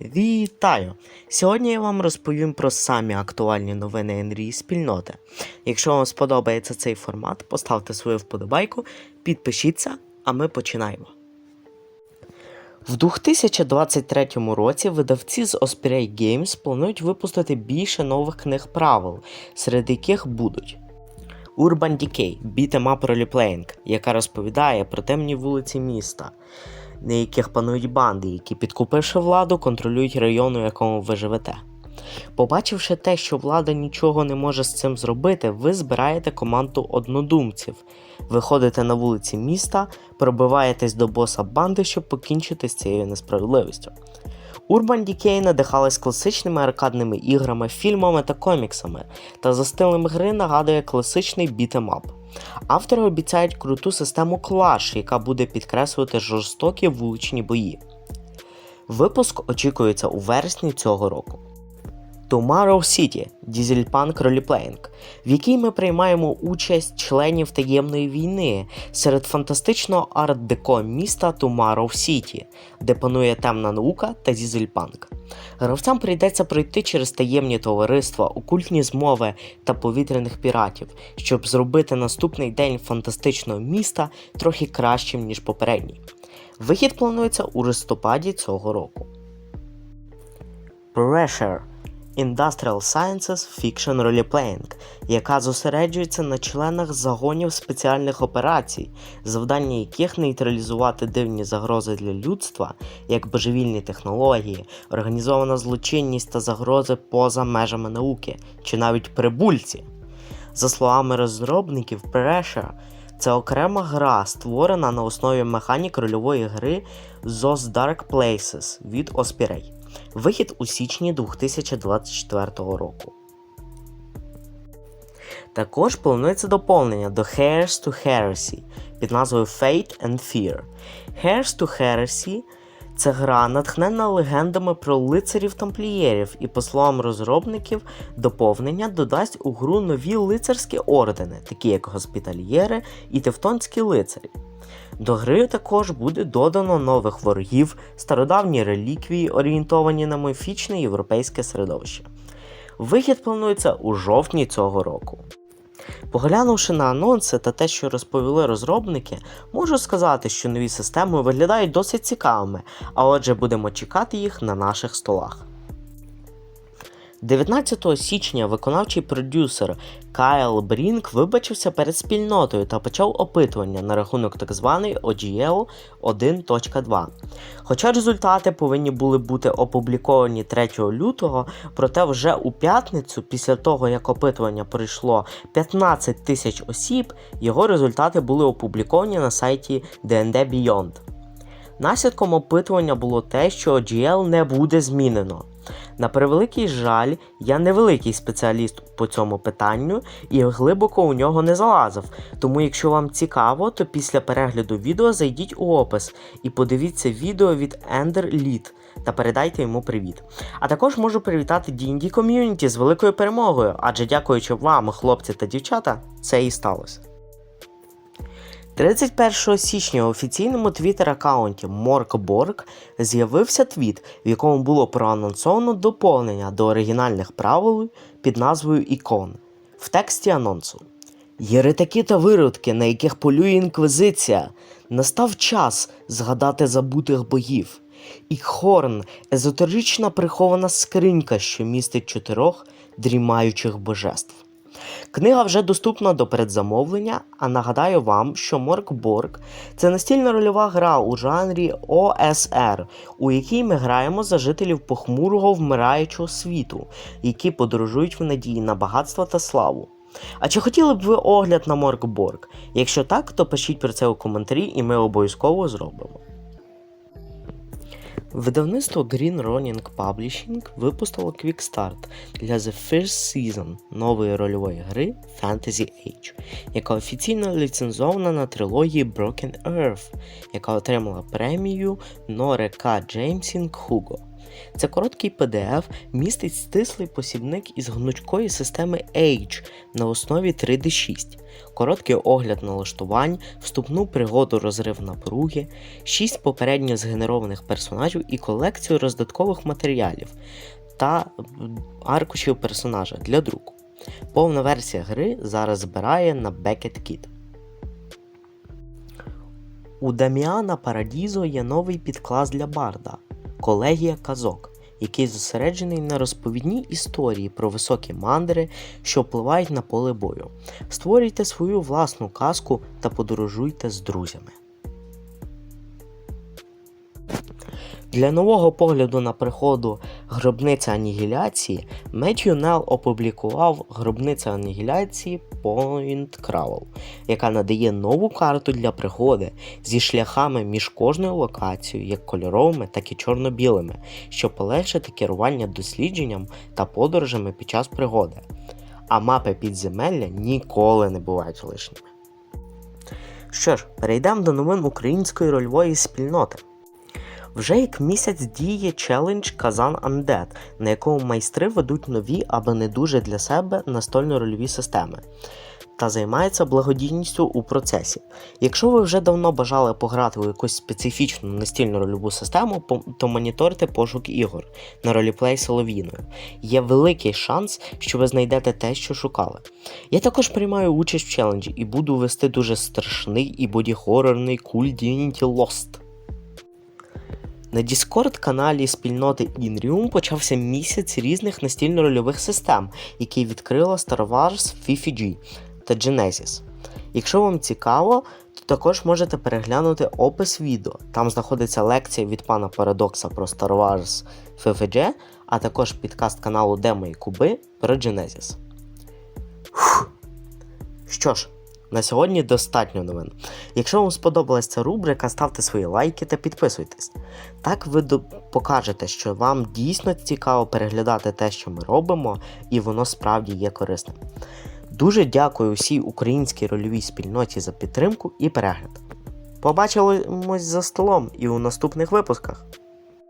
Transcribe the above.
Вітаю! Сьогодні я вам розповім про самі актуальні новини НРІ спільноти. Якщо вам сподобається цей формат, поставте свою вподобайку, підпишіться, а ми починаємо. В 2023 році видавці з Osprey Games планують випустити більше нових книг правил, серед яких будуть Urban Decay Up Roleplaying, яка розповідає про темні вулиці міста, на яких панують банди, які, підкупивши владу, контролюють район, у якому ви живете. Побачивши те, що влада нічого не може з цим зробити, ви збираєте команду однодумців, виходите на вулиці міста, пробиваєтесь до боса банди, щоб покінчити з цією несправедливістю. Urban Decay надихалась класичними аркадними іграми, фільмами та коміксами, та за стилем гри нагадує класичний бітемап. Автори обіцяють круту систему Clash, яка буде підкреслювати жорстокі вуличні бої. Випуск очікується у вересні цього року. Tomorrow City Дізельпанк Роліплеїнг, в якій ми приймаємо участь членів таємної війни серед фантастичного арт-деко міста Tomorrow City, де панує темна наука та дізельпанк. Гравцям прийдеться пройти через таємні товариства, окультні змови та повітряних піратів, щоб зробити наступний день фантастичного міста трохи кращим, ніж попередній. Вихід планується у листопаді цього року. Pressure Industrial Sciences Fiction Roleplaying, яка зосереджується на членах загонів спеціальних операцій, завдання яких нейтралізувати дивні загрози для людства, як божевільні технології, організована злочинність та загрози поза межами науки, чи навіть прибульці. За словами розробників, Pressure – це окрема гра, створена на основі механік рольової гри Those Dark Places від Osprey. Вихід у січні 2024 року. Також планується доповнення до Heirs to Heresy під назвою Fate and Fear. Heirs to Heresy це гра, натхнена легендами про лицарів тамплієрів, і, по словам розробників, доповнення додасть у гру нові лицарські ордени, такі як госпітальєри і тевтонські лицарі. До гри також буде додано нових ворогів, стародавні реліквії, орієнтовані на міфічне європейське середовище. Вихід планується у жовтні цього року. Поглянувши на анонси та те, що розповіли розробники, можу сказати, що нові системи виглядають досить цікавими, а отже будемо чекати їх на наших столах. 19 січня виконавчий продюсер Кайл Брінк вибачився перед спільнотою та почав опитування на рахунок так званої OGL 1.2. Хоча результати повинні були бути опубліковані 3 лютого, проте вже у п'ятницю, після того як опитування пройшло 15 тисяч осіб, його результати були опубліковані на сайті D&D Beyond. Наслідком опитування було те, що OGL не буде змінено. На превеликий жаль, я не великий спеціаліст по цьому питанню і глибоко у нього не залазив. Тому, якщо вам цікаво, то після перегляду відео зайдіть у опис і подивіться відео від Ender Lead та передайте йому привіт. А також можу привітати D&D ком'юніті з великою перемогою, адже дякуючи вам, хлопці та дівчата, це і сталося. 31 січня у офіційному твіттер-аккаунті Моркборг з'явився твіт, в якому було проанонсовано доповнення до оригінальних правил під назвою Ікон в тексті анонсу. Єретики та виродки, на яких полює інквізиція, настав час згадати забутих богів. Ікхорн езотерична прихована скринька, що містить чотирьох дрімаючих божеств. Книга вже доступна до передзамовлення, а нагадаю вам, що Моркборг це настільна рольова гра у жанрі ОСР, у якій ми граємо за жителів похмурого вмираючого світу, які подорожують в надії на багатство та славу. А чи хотіли б ви огляд на Моркборг? Якщо так, то пишіть про це у коментарі і ми обов'язково зробимо. Видавництво Green Running Publishing випустило Quickstart для The First Season нової рольової гри Fantasy Age, яка офіційно ліцензована на трилогії Broken Earth, яка отримала премію Норека. Джеймсінг Хуго. Це короткий PDF містить стислий посібник із гнучкої системи Age на основі 3D6, короткий огляд налаштувань, вступну пригоду розрив напруги, 6 попередньо згенерованих персонажів і колекцію роздаткових матеріалів та аркушів персонажа для друку. Повна версія гри зараз збирає на Beckett Kit. У Даміана Парадізо є новий підклас для Барда колегія казок, який зосереджений на розповідній історії про високі мандри, що впливають на поле бою. Створюйте свою власну казку та подорожуйте з друзями. Для нового погляду на приходу гробниця анігіляції Нелл опублікував гробниця анігіляції Point Crawl, яка надає нову карту для пригоди зі шляхами між кожною локацією, як кольоровими, так і чорно-білими, щоб полегшити керування дослідженням та подорожами під час пригоди. А мапи підземелля ніколи не бувають лишніми. Що ж, перейдемо до новин української рольової спільноти. Вже як місяць діє челендж Казан Undead, на якому майстри ведуть нові, аби не дуже для себе настольно-рольові системи та займаються благодійністю у процесі. Якщо ви вже давно бажали пограти у якусь специфічну настільну рольову систему, то моніторте пошук ігор на роліплей Солов'їною. Є великий шанс, що ви знайдете те, що шукали. Я також приймаю участь в челенджі і буду вести дуже страшний і боді-хорорний культ Divinity Lost. На Discord каналі спільноти Inrium почався місяць різних настільно-рольових систем, які відкрила Star Wars FIFI та Genesis. Якщо вам цікаво, то також можете переглянути опис відео. Там знаходиться лекція від пана Парадокса про Star Wars FFG, а також підкаст каналу Демо і Куби про Genesis. Фух. Що ж, на сьогодні достатньо новин. Якщо вам сподобалась ця рубрика, ставте свої лайки та підписуйтесь. Так ви покажете, що вам дійсно цікаво переглядати те, що ми робимо, і воно справді є корисним. Дуже дякую всій українській рольовій спільноті за підтримку і перегляд. Побачимось за столом і у наступних випусках.